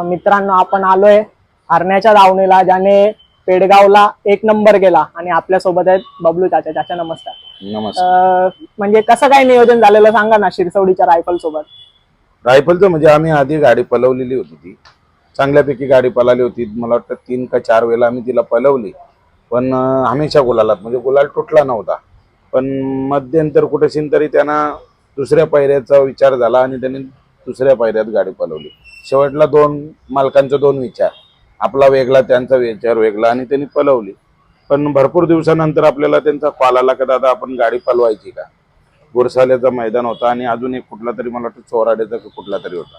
तर मित्रांनो आपण आलोय हरण्याच्या दावणीला ज्याने पेडगावला एक नंबर केला. आणि आपल्यासोबत आहेत बबलू चाचा. चाचा नमस्कार. नमस्कार. अं, म्हणजे कसं काय नियोजन झालेलं सांगा ना शिरसवडीच्या रायफल सोबत रायफलचं म्हणजे आम्ही आधी गाडी पलवलेली होती ती. चांगल्यापैकी गाडी पळाली होती. मला वाटतं तीन का चार वेळेला आम्ही तिला पलवली. पण अं, हमेशा गुलालात. म्हणजे गुलाल तुटला नव्हता. पण मध्यंतर कुठेशीन तरी त्यांना दुसऱ्या पायऱ्याचा विचार झाला आणि त्यांनी दुसऱ्या पायऱ्यात गाडी पलवली. शेवटला दोन मालकांचा दोन विचार. आपला वेगळा त्यांचा विचार वेगळा आणि त्यांनी पलवली. पण भरपूर दिवसानंतर आपल्याला त्यांचा कॉल आला का दादा आपण गाडी पलवायची का? गुरसाल्याचा मैदान होता आणि अजून एक कुठला तरी मला वाटतं चोराड्याचा कुठला तरी होता.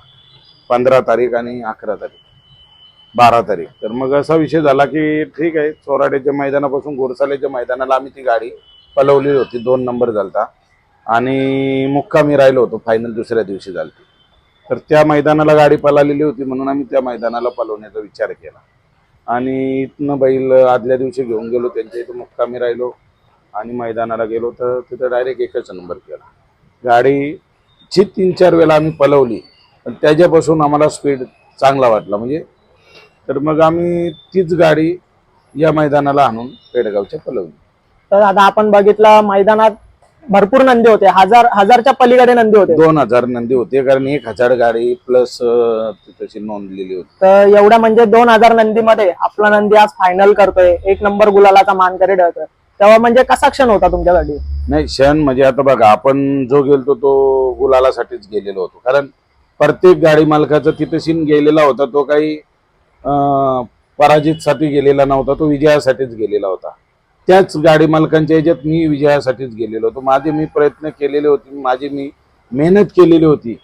पंधरा तारीख आणि अकरा तारीख बारा तारीख. तर मग असा विषय झाला की ठीक आहे चोराड्याच्या मैदानापासून गुरसाल्याच्या मैदानाला आम्ही ती गाडी पलवली होती. दोन नंबर झालता. आणि मुक्कामी राहिलो होतो. फायनल दुसऱ्या दिवशी झालती. तर त्या मैदानाला गाडी पळालेली होती म्हणून आम्ही त्या मैदानाला पलवण्याचा विचार केला. आणि इथनं बैल आदल्या दिवशी घेऊन गेलो त्यांच्या इथं मुक्कामी राहिलो आणि मैदानाला गेलो तर तिथं डायरेक्ट एकच नंबर केला. गाडी जी तीन चार वेळा आम्ही पलवली पण त्याच्यापासून आम्हाला स्पीड चांगला वाटला. म्हणजे तर मग आम्ही तीच गाडी या मैदानाला आणून पेडगावच्या पलवली तर आता आपण बघितलं मैदानात भरपूर नंदी होते. हजार हजारच्या पलीकडे नंदी होते. दोन हजार नंदी होते कारण एक हजार गाडी प्लस तशी नोंदलेली होती. तर एवढ्या म्हणजे दोन हजार नंदीमध्ये आपला नंदी आज फायनल करतोय. एक नंबर गुलालाचा मानकरी ठरतोय तेव्हा म्हणजे कसा क्षण होता तुमच्यासाठी नाही क्षण म्हणजे आता बघा आपण जो गेलतो तो गुलालासाठीच गेलेलो होतो. कारण प्रत्येक गाडी मालकाचा तिथेशीन गेलेला होता. तो काही पराजित साठी गेलेला नव्हता तो विजयासाठीच गेलेला होता. त्याच गाडी मालकांच्या याच्यात मी विजयासाठीच गेलेलो होतो. माझे मी प्रयत्न केलेले होते माझी मी मेहनत केलेली होती.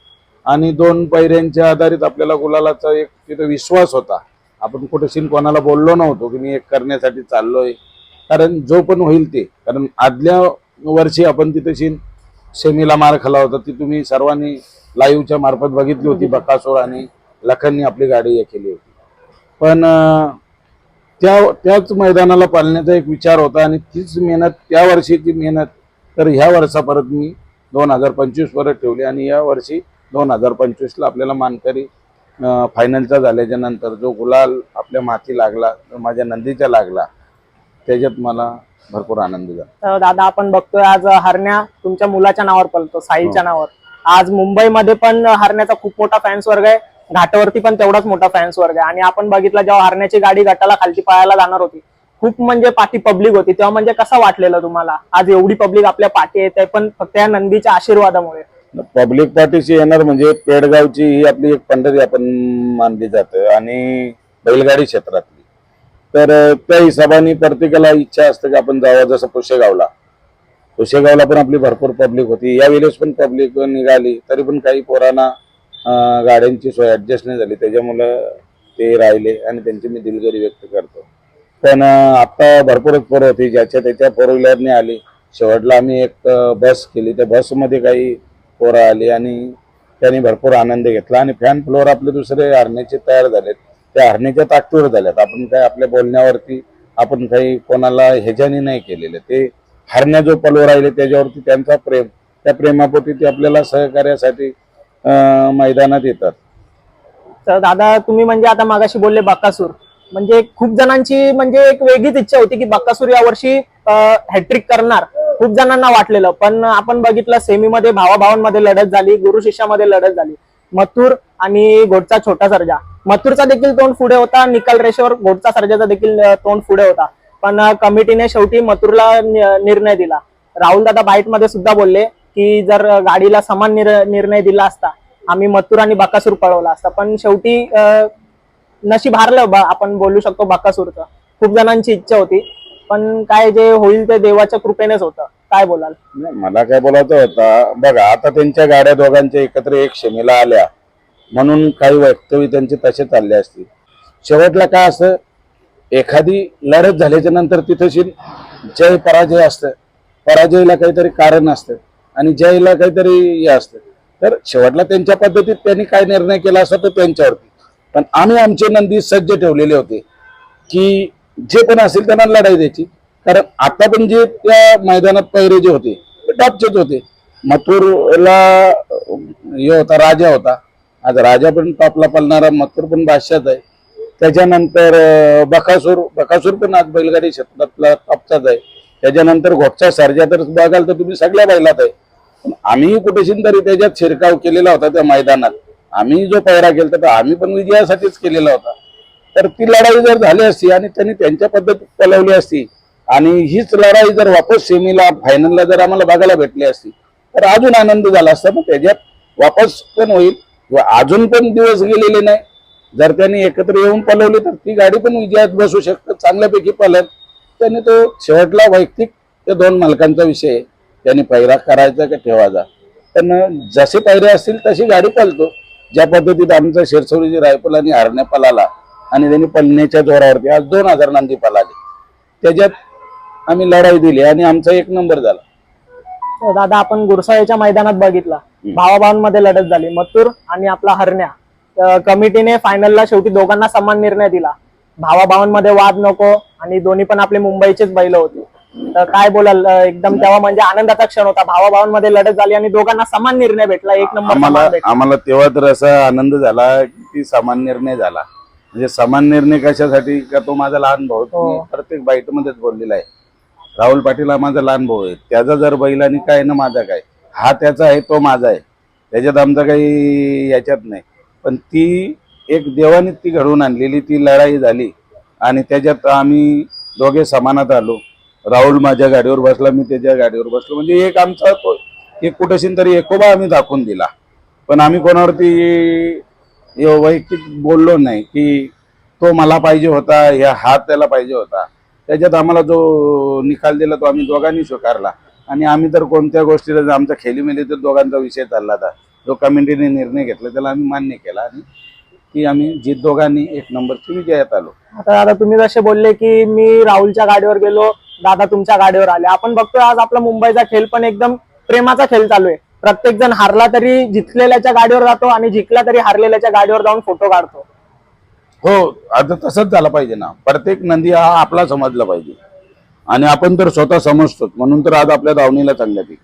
आणि दोन पैऱ्यांच्या आधारित आपल्याला गुलालाचा एक तिथं विश्वास होता. आपण कुठेशीन कोणाला बोललो नव्हतो की मी एक करण्यासाठी चाललोय. कारण जो पण होईल ते. कारण आदल्या वर्षी आपण तिथेशीन सेमीला मार खाला होता. ती तुम्ही सर्वांनी लाईव्हच्या मार्फत बघितली होती. बकासोर आणि लखननी आपली गाडी हे केली होती. पण त्या त्याच मैदानाला पाळण्याचा एक विचार होता आणि तीच मेहनत त्या वर्षीची मेहनत तर ह्या वर्षा परत मी दोन हजार पंचवीस परत ठेवली आणि या वर्षी दोन हजार पंचवीसला आपल्याला मानकरी फायनलचा झाल्याच्यानंतर जो गुलाल आपल्या माथी लागला माझ्या नंदीच्या लागला त्याच्यात मला भरपूर आनंद झाला. दादा आपण बघतोय आज हरण्या तुमच्या मुलाच्या नावावर पळतो साईच्या नावावर. आज मुंबईमध्ये पण हरण्याचा खूप मोठा फॅन्स वर्ग आहे. घाटावरती पण तेवढाच मोठा फॅन्स वर्ग आहे. आणि आपण बघितलं जेव्हा हरण्याची गाडी घाटाला खालची पळायला जाणार होती खूप म्हणजे पाठी पब्लिक होती. तेव्हा म्हणजे कसं वाटलेलं तुम्हाला? आज एवढी पब्लिक आपल्या पाठी येते पण फक्त या नंदीच्या आशीर्वादामुळे. पब्लिक पार्टीशी येणार म्हणजे पेडगावची ही आपली एक पंढरी आपण मानली जाते आणि बैलगाडी क्षेत्रातली. तर त्या हिशोबाने प्रत्येकाला इच्छा असते की आपण जावं जसं पुशेगावला. पुशेगावला पण आपली भरपूर पब्लिक होती. या वेळेस पण पब्लिक निघाली तरी पण काही पोरांना गाड्यांची सोय ॲडजस्ट नाही झाली. त्याच्यामुळं ते राहिले आणि त्यांची मी दिलगिरी व्यक्त करतो. पण आत्ता भरपूरच पोरं होती. ज्याच्या त्याच्या फोर व्हीलरने आली. शेवटला आम्ही एक बस केली. त्या बसमध्ये काही पोरं आली आणि त्यांनी भरपूर आनंद घेतला आणि फॅन फ्लोअर आपले दुसरे हरण्याचे तयार झालेत. त्या हरण्याच्या ताकदीवर झाल्यात. आपण काय आपल्या बोलण्यावरती आपण काही कोणाला ह्याच्याने नाही केलेलं. ते हरण्या जो पलवर राहिले त्याच्यावरती त्यांचा प्रेम त्या प्रेमापोटी ते आपल्याला सहकार्यासाठी मैदानात येतात. तर दादा तुम्ही म्हणजे आता मागाशी बोलले बक्कासूर म्हणजे खूप जणांची म्हणजे एक वेगळीच इच्छा होती की बक्कासूर यावर्षी हॅट्रिक करणार. खूप जणांना वाटलेलं. पण आपण बघितलं सेमीमध्ये भावाभावांमध्ये लढत झाली गुरु शिष्यामध्ये लढत झाली. मथुर आणि घोटचा छोटा सर्जा. मथुरचा देखील तोंड पुढे होता निकाल रेषेवर घोटचा सर्जाचा देखील तोंड पुढे होता. पण कमिटीने शेवटी मथुरला निर्णय दिला. राहुल दादा बाईटमध्ये सुद्धा बोलले की जर गाडीला समान निर- निर्णय दिला असता आम्ही मथुर आणि बाकासूर पळवला असता पण शेवटी अं, नशीब हारलं आपण बोलू शकतो बाकासूरचं. खूप जणांची इच्छा होती पण काय जे होईल ते देवाच्या कृपेनेच होतं. काय बोलाल? नाही, मला काय बोलायचं होतं बघा आता त्यांच्या गाड्या दोघांच्या एकत्र एक क्षमेला आल्या म्हणून काही वक्तव्य त्यांचे तसे चालले असतील. शेवटला काय असतं एखादी लढत झाल्याच्यानंतर तिथेशी जय पराजय असतं. पराजयला काहीतरी कारण असतं. आणि जयला काहीतरी हे असतं. तर शेवटला त्यांच्या पद्धतीत त्यांनी काय निर्णय केला असा तो त्यांच्यावरती. पण आम्ही आमचे नंदी सज्ज ठेवलेले होते की जे पण असेल त्यांना लढाई द्यायची. कारण आता पण जे त्या मैदानात पैरे जे होते ते टॉपचेच होते. मथुरला हे होता राजा होता. आज राजा पण टॉपला पालणारा मथुर पण बादशाच आहे. त्याच्यानंतर बकासूर बकासूर पण आज बैलगाडी क्षेत्रातला टॉपचाच आहे. त्याच्यानंतर घोटचा सर्जा तर बघाल तर तुम्ही सगळ्या बैलात आहे. आम्ही कुठेशी तरी त्याच्यात शिरकाव केलेला होता त्या मैदानात. आम्ही जो पैरा केला तर आम्ही पण विजयासाठीच केलेला होता. तर ती लढाई जर झाली असती आणि त्यांनी त्यांच्या पद्धतीत पलवली असती आणि हीच लढाई जर वापस सेमीला फायनलला जर आम्हाला बघायला भेटली असती तर अजून आनंद झाला असता. मग त्याच्यात वापस पण होईल. व अजून पण दिवस गेलेले नाही. जर त्यांनी एकत्र येऊन पलवली तर ती गाडी पण विजयात बसू शकतात चांगल्यापैकी पलत त्यांनी तो शेवटला वैयक्तिक त्या दोन मालकांचा विषय आहे. त्यांनी पैरा करायचा का ठेवायचा. पण जसे पैरे असतील तशी गाडी पळतो ज्या पद्धतीत आमचा शिरसोरीची रायफल आणि हरण्या पलाला आणि त्यांनी पळण्याच्या जोरावरती आज दोन हजार नांदी पलाले. त्याच्यात आम्ही लढाई दिली आणि आमचा एक नंबर झाला. तर दादा आपण गुरसाळ्याच्या मैदानात बघितला. भावाभावांमध्ये लढत झाली. मथुर आणि आपला हरण्या. कमिटीने फायनलला शेवटी दोघांना समान निर्णय दिला. भावाभावांमध्ये वाद नको आणि दोन्ही पण आपले मुंबईचेच बैल होते. काय बोलाल एकदम तेव्हा म्हणजे आनंदाचा क्षण होता. भावाभावांमध्ये लढत झाली आणि दोघांना समान निर्णय भेटला. एक नंबर आम्हाला समान भेटला. आम्हाला तेव्हा तर असा आनंद झाला की समान निर्णय झाला. म्हणजे समान निर्णय कशासाठी? का तो माझा लहान भाऊ हो. मी प्रत्येक बाईट मध्येच बोललेला आहे. राहुल पाटील हा माझा लहान भाऊ आहे. त्याचा जर बैल आणि काय ना माझा काय? हा त्याचा आहे तो माझा आहे. त्याच्यात आमचा काही याच्यात नाही. पण ती एक देवाने ती घडवून आणलेली ती लढाई झाली. आणि त्याच्यात आम्ही दोघे समानात आलो. राहुल माझ्या गाडीवर बसला मी त्याच्या गाडीवर बसलो. म्हणजे एक आमचा तो एक कुठेशी तरी एकोबा आम्ही दाखवून दिला. पण आम्ही कोणावरती वैयक्तिक बोललो नाही की तो मला पाहिजे होता ह्या हात त्याला पाहिजे होता. त्याच्यात आम्हाला जो निकाल दिला तो आम्ही दोघांनी स्वीकारला. आणि आम्ही तर कोणत्या गोष्टीला जर आमचा खेलीमेली तर दोघांचा विषय चालला होता. जो कमिटीने निर्णय घेतला त्याला आम्ही मान्य केला. आणि की आम्ही जी दोघांनी एक नंबरची विजयात आलो. आता आता तुम्ही जसे बोलले की मी राहुलच्या गाडीवर गेलो दादा तुमच्या गाडीवर आले. आपण बघतोय आज आपला मुंबईचा खेळ पण एकदम प्रेमाचा खेळ चालू आहे. प्रत्येक जण हारला तरी जिंकलेल्याच्या गाडीवर जातो आणि जिंकला तरी हारलेल्याच्या गाडीवर जाऊन फोटो काढतो. हो आता तसंच झालं पाहिजे ना. प्रत्येक नंदी हा आपला समजला पाहिजे. आणि आपण तर स्वतः समजतो म्हणून तर आज आपल्या दावणीला चांगल्या ती.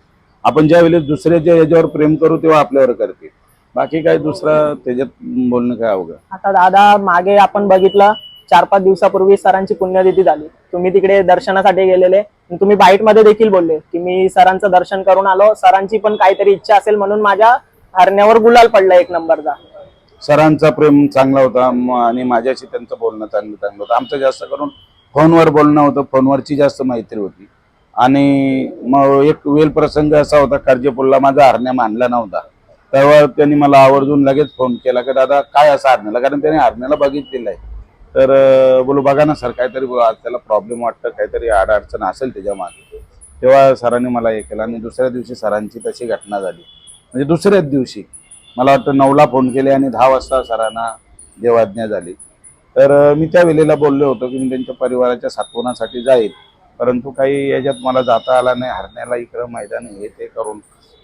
आपण ज्या वेळेस दुसऱ्याच्या याच्यावर प्रेम करू तेव्हा आपल्यावर करते. बाकी काय दुसरं त्याच्यात बोलणं काय अवघड. आता दादा मागे आपण बघितलं चार पाच दिवसापूर्वी सरांची पुण्यतिथी झाली. तुम्ही तिकडे दर्शनासाठी गेलेले. तुम्ही बाईटमध्ये देखील बोलले की मी सरांचं दर्शन करून आलो. सरांची पण काहीतरी इच्छा असेल म्हणून माझ्या हरण्यावर गुलाल पडला एक नंबरचा. सरांचा प्रेम चांगला होता. आणि माझ्याशी त्यांचं बोलणं चांगलं चांगलं होतं. आमचं जास्त करून फोनवर बोलणं होतं. फोनवरची जास्त मैत्री होती. आणि मग एक वेल प्रसंग असा होता. कर्जेपूरला माझा हरण्या मानला नव्हता. तेव्हा त्यांनी मला आवर्जून लगेच फोन केला की दादा काय असं हरण्याला? कारण त्याने हरण्याला बघितलेलं आहे. तर बोलू बघा ना सर काहीतरी बोलू, आज त्याला प्रॉब्लेम वाटतं काहीतरी अडचण असेल त्याच्यामागे तेव्हा सरांनी मला हे केलं आणि दुसऱ्या दिवशी सरांची तशी घटना झाली. म्हणजे दुसऱ्याच दिवशी. मला वाटतं नऊला फोन केले आणि दहा वाजता सरांना देवाज्ञा झाली. तर मी त्या वेळेला बोललो होतो की मी त्यांच्या परिवाराच्या सात्वनासाठी जाईल. परंतु काही याच्यात मला जाता आला नाही हरण्याला इकडं मैदान हे ते करून.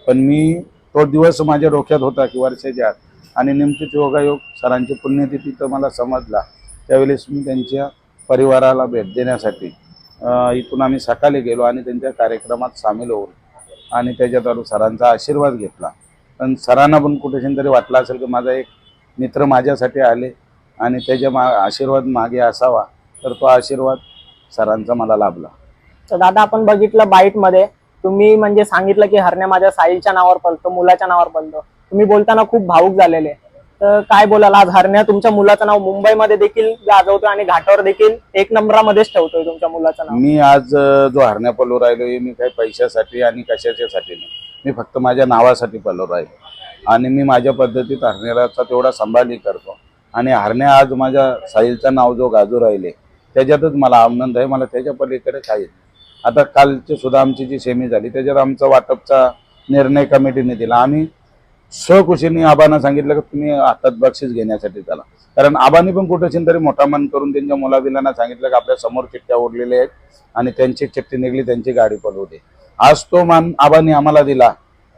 पण मी तो दिवस माझ्या डोक्यात होता की वर्षाच्या आणि नेमकीच योगायोग सरांची पुण्यतिथी तर मला समजला. त्यावेळेस मी त्यांच्या परिवाराला भेट देण्यासाठी इथून आम्ही सकाळी गेलो आणि त्यांच्या कार्यक्रमात सामील होऊन आणि त्याच्याद्वारे सरांचा आशीर्वाद घेतला. पण सरांना पण कुठेशी तरी वाटलं असेल की माझा एक मित्र माझ्यासाठी आले आणि त्याच्या मा आशीर्वाद मागे असावा तर तो आशीर्वाद सरांचा मला लाभला. तर दादा आपण बघितलं बाईटमध्ये तुम्ही म्हणजे सांगितलं की हरण्या माझ्या साईच्या नावावर पडतो मुलाच्या नावावर पडतो. तुम्ही बोलताना खूप भावूक झालेले. तर काय बोलाल? आज हरण्या तुमच्या मुलाचं नाव मुंबईमध्ये देखील गाजवतोय आणि घाटावर देखील एक नंबरामध्येच ठेवतोय तुमच्या मुलाचं नाव. मी आज अ, जो हरण्या पल्लू राहिलो हे मी काही पैशासाठी आणि कशाच्यासाठी नाही. मी फक्त माझ्या नावासाठी पलू राहिलो. आणि मी माझ्या पद्धतीत हरण्याचा तेवढा सांभाळही करतो. आणि हरण्या आज माझ्या साहिलचं नाव जो गाजू राहिले त्याच्यातच मला आनंद आहे. मला त्याच्या पलीकडे काही आता कालची सुद्धा आमची जी सेमी झाली त्याच्यात आमचा वाटपचा निर्णय कमिटीने दिला. आम्ही स्वखुशीने आबांना सांगितलं की तुम्ही हातात बक्षीस घेण्यासाठी त्याला कारण आबांनी पण कुठं तरी मोठा मन करून त्यांच्या मुलाबिलांना सांगितलं की आपल्यासमोर चिठ्ठ्या ओढलेल्या आहेत आणि त्यांची चिठ्ठी निघली त्यांची गाडी पळवू आज तो मान आबांनी आम्हाला दिला.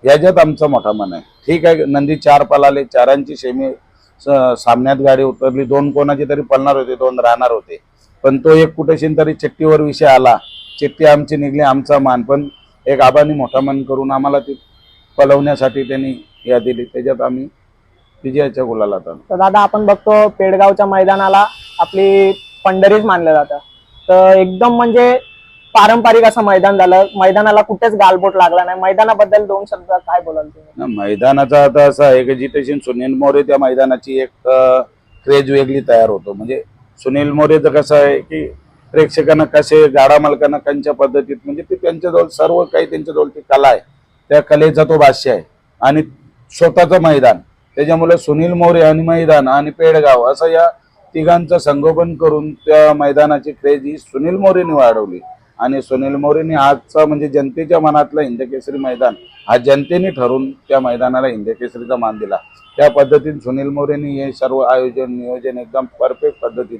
याच्यात आमचा मोठा मन आहे. ठीक आहे नंदी चार पलाले चारांची सेमी स- सामन्यात गाडी उतरली. दोन कोणाची तरी पळणार होते दोन राहणार होते. पण तो एक कुठेशी तरी चिठ्ठीवर विषय आला. चिठ्ठी आमची निघली आमचा मान. पण एक आबांनी मोठा मन करून आम्हाला ती पळवण्यासाठी त्यांनी या दिली. त्याच्यात आम्ही विजयाच्या गुलालात आलो तर दादा आपण बघतो पेडगावच्या मैदानाला आपली पंढरीच मानलं जातं तर एकदम म्हणजे पारंपरिक असं मैदान झालं. मैदानाला कुठेच गालबोट लागला नाही. मैदानाबद्दल दोन शब्द काय बोलाल तुम्ही? मैदानाचा आता असं आहे की जिथे सुनील मोरे त्या मैदानाची एक क्रेज वेगळी तयार होतो. म्हणजे सुनील मोरेचं कसं आहे की प्रेक्षकांना कसे गाडा मालकांना त्यांच्या पद्धतीत म्हणजे ते त्यांच्याजवळ सर्व काही त्यांच्याजवळ ती कला आहे. त्या कलेचा तो भाष्य आहे. आणि स्वतःचं मैदान. त्याच्यामुळे सुनील मोरे आणि मैदान आणि पेडगाव असं या तिघांचं संगोपन करून त्या मैदानाची क्रेज ही सुनील मोरेने वाढवली. आणि सुनील मोरेने आजचा म्हणजे जनतेच्या मनातलं हिंदकेसरी मैदान हा जनतेने ठरवून त्या मैदानाला हिंदकेसरीचा मान दिला. त्या पद्धतीने सुनील मोरेने हे सर्व आयोजन नियोजन एकदम परफेक्ट पद्धतीत.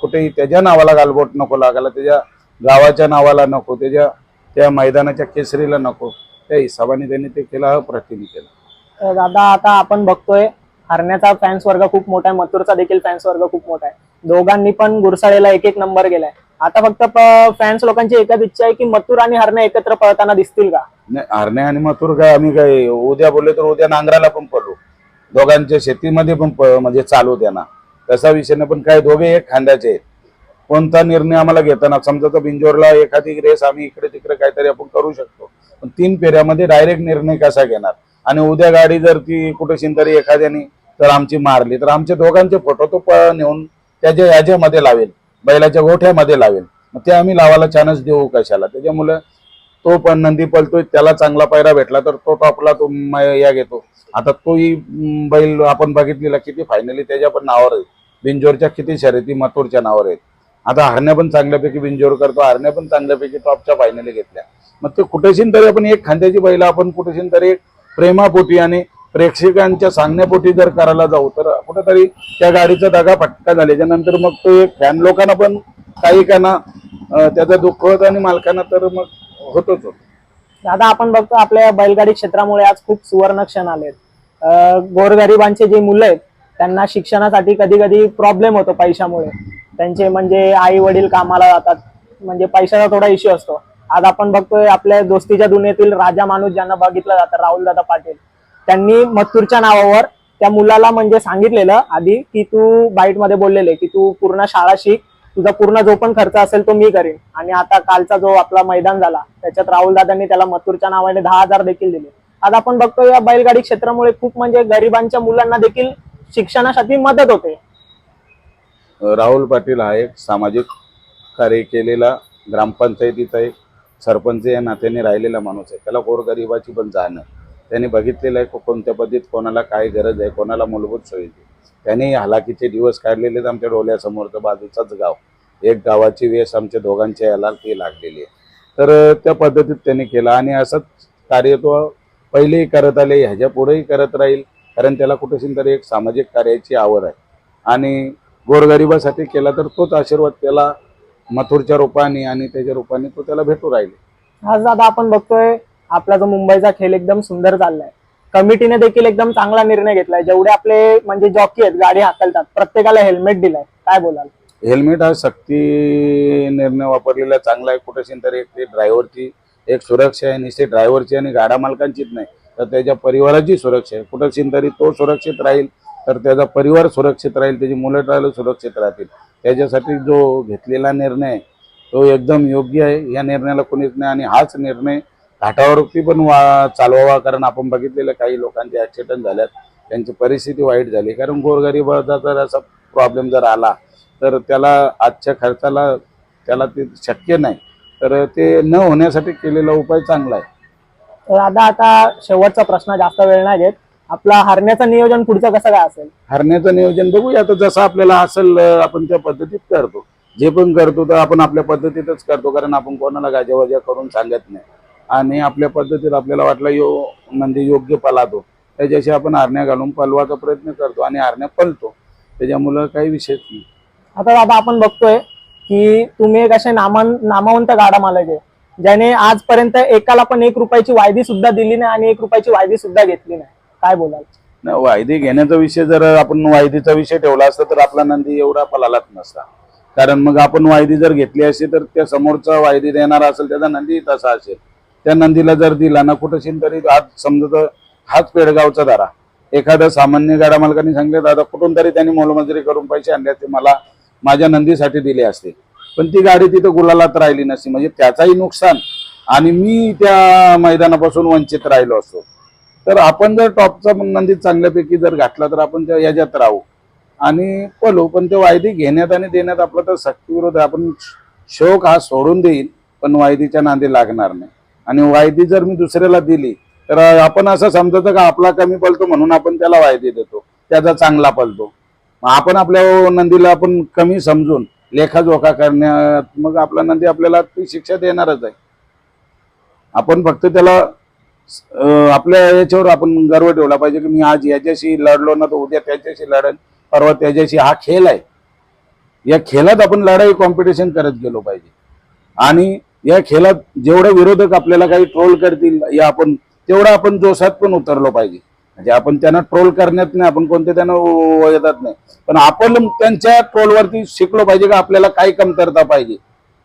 कुठेही त्याच्या नावाला गालबोट नको लागायला त्याच्या गावाच्या नावाला नको त्याच्या त्या मैदानाच्या केसरीला नको त्या हिशोबाने त्यांनी ते केलं अप्रतिम केलं. दादा आता आपण बघतोय हरण्याचा फॅन्स वर्ग खूप मोठा आहे मथुरचा देखील फॅन्स वर्ग खूप मोठा आहे. दोघांनी पण गुरसाळेला एक एक नंबर गेलाय. आता फक्त फॅन्स लोकांची एकच इच्छा आहे की मथुर आणि हरण्या एकत्र पळताना दिसतील का? नाही हरणे आणि मथुर काय आम्ही काय उद्या बोलले तर उद्या नांगराला पण पडू दोघांच्या शेतीमध्ये पण म्हणजे चालू त्यांना तसा विषय नाही पण काय दोघे एक खांद्याचे आहेत. कोणता निर्णय आम्हाला घेताना समजा तर बिंजोरला एखादी रेस आम्ही इकडे तिकडे काहीतरी आपण करू शकतो. पण तीन फेऱ्यामध्ये डायरेक्ट निर्णय कसा घेणार? आणि उद्या गाडी जर ती कुठे तरी एखाद्याने तर आमची मारली तर आमच्या दोघांचे फोटो तो नेऊन त्याच्या याच्यामध्ये लावेल बैलाच्या गोठ्यामध्ये लावेल. मग ते आम्ही लावायला चान्स देऊ कशाला? त्याच्यामुळे तो पण नंदी पळतोय त्याला चांगला पायरा भेटला तर तो टॉपला तो या घेतो. आता तोही बैल आपण बघितलेला किती फायनली त्याच्या पण नावावर आहे. बिंजोरच्या किती शर्यती मथुरच्या नावावर आहेत. आता हरण्या पण चांगल्यापैकी बिंजोर करतो हरण्या पण चांगल्यापैकी टॉपच्या फायनली घेतल्या. मग ते कुठेशीन तरी आपण एक खांद्याची बैल आपण कुठेशीन तरी एक प्रेमापोटी आणि प्रेक्षकांच्या सांगण्यापोटी जर करायला जाऊ तर कुठेतरी त्या गाडीचा दगा फटका झाल्याच्यानंतर मग तो एक फॅन लोकांना पण काही काना त्याचं दुःख होतं आणि मालकांना तर मग होतच होत. दादा आपण बघतो आपल्या बैलगाडी क्षेत्रामुळे आज खूप सुवर्ण क्षण आलेत. गोरगरिबांचे जे मुलं आहेत त्यांना शिक्षणासाठी कधी कधी प्रॉब्लेम होतो पैशामुळे. त्यांचे म्हणजे आई वडील कामाला जातात. म्हणजे पैशाचा थोडा इश्यू असतो. आज आपण बघतोय आपल्या दोस्तीच्या दुनियेतील राजा माणूस ज्यांना बघितलं जातं राहुल दादा पाटील. त्यांनी मथुरच्या नावावर त्या मुलाला म्हणजे सांगितलेलं आधी की तू बाईटमध्ये बोललेले की तू पूर्ण शाळा शिक तुझा पूर्ण जो पण खर्च असेल तो मी करेन. आणि आता कालचा जो आपला मैदान झाला त्याच्यात राहुल दादांनी त्याला मथुरच्या नावाने दहा हजार देखील दिले. आज आपण बघतो या बैलगाडी क्षेत्रामुळे खूप म्हणजे गरिबांच्या मुलांना देखील शिक्षणासाठी मदत होते. राहुल पाटील हा एक सामाजिक कार्य केलेला ग्रामपंचायतीचा एक सरपंच या नात्याने राहिलेला माणूस आहे. त्याला गोरगरिबाची पण जाण. आहे त्याने बघितलेलं आहे कोणत्या पद्धतीत कोणाला काय गरज आहे कोणाला मूलभूत सोयीची त्याने हलाखीचे दिवस काढलेले आहेत आमच्या डोळ्यासमोरचं बाजूचाच गाव. एक गावाची वेस आमच्या दोघांच्या याला ती लागलेली आहे. तर त्या पद्धतीत त्याने केलं आणि असंच कार्य तो पहिलेही करत आले ह्याच्या पुढेही करत राहील. कारण त्याला कुठेशी तरी एक सामाजिक कार्याची आवड आहे. आणि गोरगरिबासाठी केला तर तोच आशीर्वाद त्याला मथुरच्या रूपाने आणि त्याच्या रूपाने तो त्याला भेटू राहिले. आज दादा आपण बघतोय आपला जो मुंबईचा खेळ एकदम सुंदर चाललाय. कमिटीने देखील एकदम चांगला निर्णय घेतलाय. जेवढे आपले म्हणजे जॉकी आहेत गाडी हाकलतात प्रत्येकाला हेल्मेट दिलाय. काय बोलाल? हेल्मेट हा सक्ती निर्णय वापरलेला चांगला आहे. कुठेशी तरी एक ते ड्रायव्हरची एक सुरक्षा आहे. नुसते ड्रायव्हरची आणि गाडा मालकांचीच नाही. तर त्याच्या परिवाराची सुरक्षा आहे. कुठेशी तरी तो सुरक्षित राहील. तर त्याचा परिवार सुरक्षित राहील. त्याची मुलं राहिलं सुरक्षित राहतील. त्याच्यासाठी जो घेतलेला निर्णय तो एकदम योग्य आहे. या निर्णयाला कोणीच नाही आणि हाच निर्णय घाटावरती पण वा चालवावा कारण आपण बघितलेलं काही लोकांचे ऍक्सिडेंट झाल्यात. त्यांची परिस्थिती वाईट झाली. कारण गोरगरिबाचा जर असा प्रॉब्लेम जर आला तर त्याला आजच्या खर्चाला त्याला ते शक्य नाही. तर ते न होण्यासाठी केलेला उपाय चांगला आहे. तर दादा आता शेवटचा प्रश्न जास्त वेळ नाही घेत आपला हरण्याचं नियोजन पुढचं कसं काय असेल? हरण्याचं नियोजन बघूया. आता जसं आपल्याला असेल आपण त्या पद्धतीत करतो. जे पण करतो तर आपण आपल्या पद्धतीतच करतो कारण आपण कोणाला गाजावाजा करून सांगत नाही. आणि आपल्या पद्धतीत आपल्याला वाटलं यो नंदी योग्य पलातो. त्याच्याशी आपण हरण्या घालून पलवाचा प्रयत्न करतो आणि हरण्या पलतो. त्याच्यामुळं काही विषयच नाही. आता दादा आपण बघतोय की तुम्ही एक असे नामान नामवंत गाडा मालक आहे ज्याने आजपर्यंत एकाला पण एक रुपयाची वायदी सुद्धा दिली नाही आणि एक रुपयाची वायदी सुद्धा घेतली नाही. काय बोलाल? नाही, वायदे घेण्याचा विषय जर आपण वायदेचा विषय ठेवला असता तर आपला नंदी एवढा पलालाच नसता. कारण मग आपण वायदी जर घेतली असेल तर त्या समोरचा वायदी देणारा असेल त्याचा नंदी तसा असेल. त्या नंदीला जर दिला ना कुठं तरी आज समजा हाच पेडगावचा धरा. एखादा सामान्य गाडा मालकाने सांगितलं दादा कुठून तरी त्यांनी मोलमजुरी करून पैसे आणले ते मला माझ्या नंदीसाठी दिले असते. पण ती गाडी तिथं गुलालात राहिली नसती. म्हणजे त्याचाही नुकसान. आणि मी त्या मैदानापासून वंचित राहिलो असतो. तर आपण जर टॉपचा नंदी चांगल्यापैकी जर घातला तर आपण त्या याच्यात राहू. आणि पळू पण ते वायदी घेण्यात आणि देण्यात आपला तर सक्ती विरोध आपण शोक हा सोडून देईल पण वायदीच्या नांदी लागणार नाही. आणि वायदी जर मी दुसऱ्याला दिली तर आपण असं समजायचं का आपला कमी पळतो म्हणून आपण त्याला वायदी देतो. त्याचा चांगला पळतो मग आपण आपल्या नंदीला आपण कमी समजून लेखाजोखा करण्यात मग आपला नंदी आपल्याला ती शिक्षा देणारच आहे. आपण फक्त त्याला आपल्या याच्यावर आपण गर्व ठेवला पाहिजे की मी आज याच्याशी लढलो ना तर उद्या त्याच्याशी लढेन परवा त्याच्याशी हा खेळ आहे. या खेळात आपण लढाई कॉम्पिटिशन करत गेलो पाहिजे. आणि या खेळात जेवढे विरोधक आपल्याला काही ट्रोल करतील या आपण तेवढा आपण जोशात पण उतरलो पाहिजे. म्हणजे आपण त्यांना ट्रोल करण्यात नाही आपण कोणते त्यांना येतात नाही. पण आपण त्यांच्या ट्रोलवरती शिकलो पाहिजे का आपल्याला काय कमतरता पाहिजे.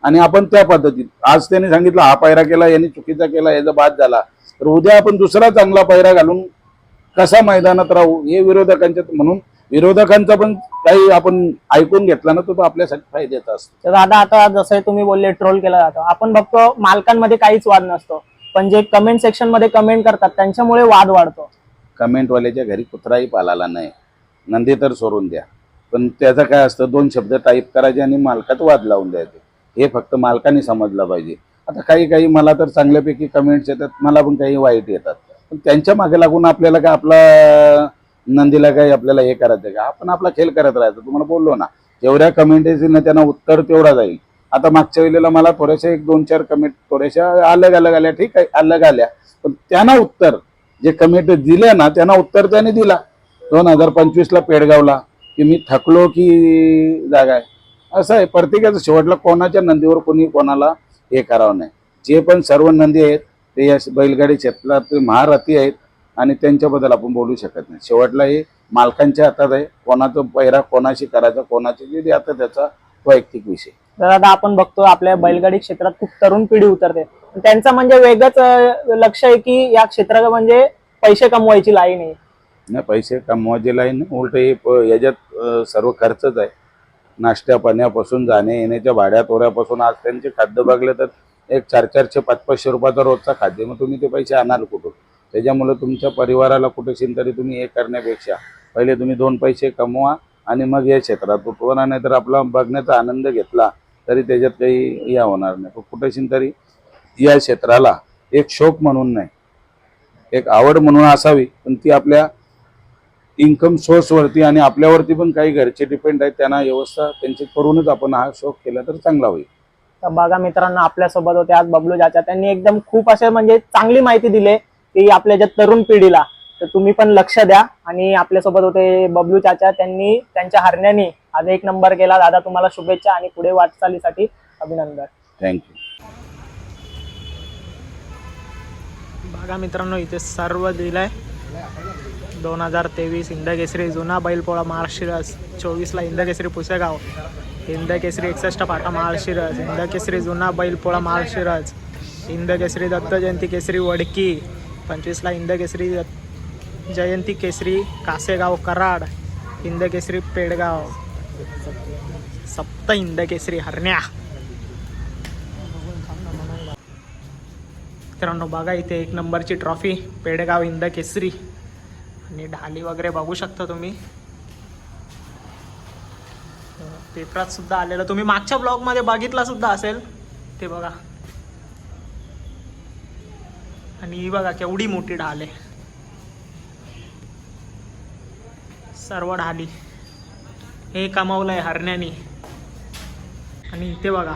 आणि आपण त्या पद्धतीत आज त्यांनी सांगितलं हा पायरा केला यांनी चुकीचा केला याचा बाद झाला. तर उद्या आपण दुसरा चांगला पायरा घालून कसा मैदानात राहू हे विरोधकांच्या म्हणून विरोधकांचा पण काही आपण ऐकून घेतला ना तर तो आपल्यासाठी फायद्याचा असतो. तर दादा आता जसं तुम्ही बोलले ट्रोल केला जातो. आपण बघतो मालकांमध्ये काहीच वाद नसतो. पण जे कमेंट सेक्शनमध्ये कमेंट करतात त्यांच्यामुळे वाद वाढतो. कमेंटवाल्याच्या घरी कुत्राही पालाला नाही. नंदी तर सोडून द्या. पण त्याचं काय असतं दोन शब्द टाईप करायचे आणि मालकात वाद लावून द्यायचे. हे फक्त मालकाने समजलं पाहिजे. आता काही काही मला तर चांगल्यापैकी कमेंट्स येतात मला पण काही वाईट येतात. पण त्यांच्या मागे लागून आपल्याला काय आपला नंदीला काही आपल्याला हे करायचं आहे का? आपण आपला खेळ करत राहायचं. तुम्हाला बोललो ना जेवढ्या कमेंट येतील ना त्यांना उत्तर तेवढा जाईल. आता मागच्या वेळेला मला थोड्याशा एक दोन चार कमेंट थोड्याशा अलग अलग आल्या ठीक आहे अलग आल्या. पण त्यांना उत्तर जे कमेंट दिल्या ना त्यांना उत्तर त्याने दिला. दोन हजार पंचवीसला पेडगावला की मी थकलो की जागा आहे. असं आहे. प्रत्येकाचं शेवटला कोणाच्या नंदीवर कोणी कोणाला हे करावं नाही. जे पण सर्व नंदी आहेत ते या बैलगाडी क्षेत्रात महारथी आहेत आणि त्यांच्याबद्दल आपण बोलू शकत नाही. शेवटला हे मालकांच्या हातात आहे. कोणाचं पैरा कोणाशी करायचा कोणाची जे आता त्याचा वैयक्तिक विषय. तर आता आपण बघतो आपल्या बैलगाडी क्षेत्रात खूप तरुण पिढी उतरते. त्यांचं म्हणजे वेगळंच लक्ष आहे की या क्षेत्रात म्हणजे पैसे कमवायची लाईन आहे. नाही पैसे कमवायचे लाईन उलट हे याच्यात सर्व खर्चच आहे. नाश्त्या पाण्यापासून जाणे येण्याच्या भाड्या तोऱ्यापासून आज त्यांचे खाद्य बघले तर एक चार चारशे पाच पाचशे रुपयाचा रोजचा खाद्य. मग तुम्ही ते पैसे आणाल कुठून? त्याच्यामुळे तुमच्या परिवाराला कुठेशीन तरी तुम्ही हे करण्यापेक्षा पहिले तुम्ही दोन पैसे कमवा आणि मग या क्षेत्रात उठवा नाही तर आपला बघण्याचा आनंद घेतला तरी त्याच्यात काही या होणार नाही. पण कुठेशीन तरी या क्षेत्राला एक शोक म्हणून नाही एक आवड म्हणून असावी पण ती आपल्या इन्कम सोर्सवरती आणि आपल्यावरती पण काही घरचे डिपेंड आहेत त्यांना व्यवस्था त्यांची करूनच आपण हा शोक केला तर चांगला होईल. तर बघा मित्रांनो आपल्यासोबत होते आज बबलू चाचा त्यांनी एकदम खूप असे म्हणजे चांगली माहिती दिली की आपल्या ज्या तरुण पिढीला तर तुम्ही पण लक्ष द्या. आणि आपल्यासोबत होते बबलू चाचा त्यांनी त्यांच्या हरण्याने आज एक नंबर केला. दादा तुम्हाला शुभेच्छा आणि पुढे वाटचालीसाठी अभिनंदन. थँक्यू बघा मित्रांनो इथे सर्व दिलंय. दोन हजार तेवीस इंदकेसरी जुना बैलपोळा महाराष्ट्रस चोवीसला इंदकेसरी पुसेगाव. इंदकेसरी एकसष्ट फाटा महाराष्ट्रस इंदकेसरी जुना बैलपोळा महाराष्ट्रस इंदकेसरी दत्त जयंती केसरी वडकी. पंचवीसला इंदकेसरी दत्त- जयंती केसरी कासेगाव कराड. इंदकेसरी पेडगाव. सप्त इंदकेसरी हरण्या. मित्रांनो बघा इथे एक नंबरची ट्रॉफी. पेडगाव इंद केसरी आणि ढाली वगैरे बघू शकता तुम्ही. पेपरात सुद्धा आलेलं. तुम्ही मागच्या ब्लॉगमध्ये बघितला सुद्धा असेल. ते बघा. आणि ही बघा केवढी मोठी ढाल आहे. सर्व ढाली हे कमावलंय हरण्यानी. आणि इथे बघा.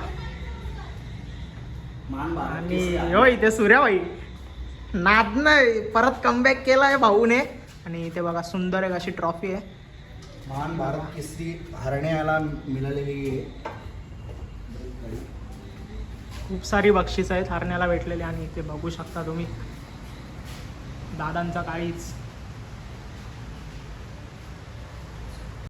आणि हो इथे सूर्याबाई. नाद नाही परत कमबॅक केलाय भाऊने. आणि इथे बघा सुंदर एक अशी ट्रॉफी आहे. महान भारत केसरी हरण्याला मिळालेली खूप सारी बक्षीस आहेत हरण्याला भेटलेली आणि इथे बघू शकता तुम्ही. दादांचा काळीच.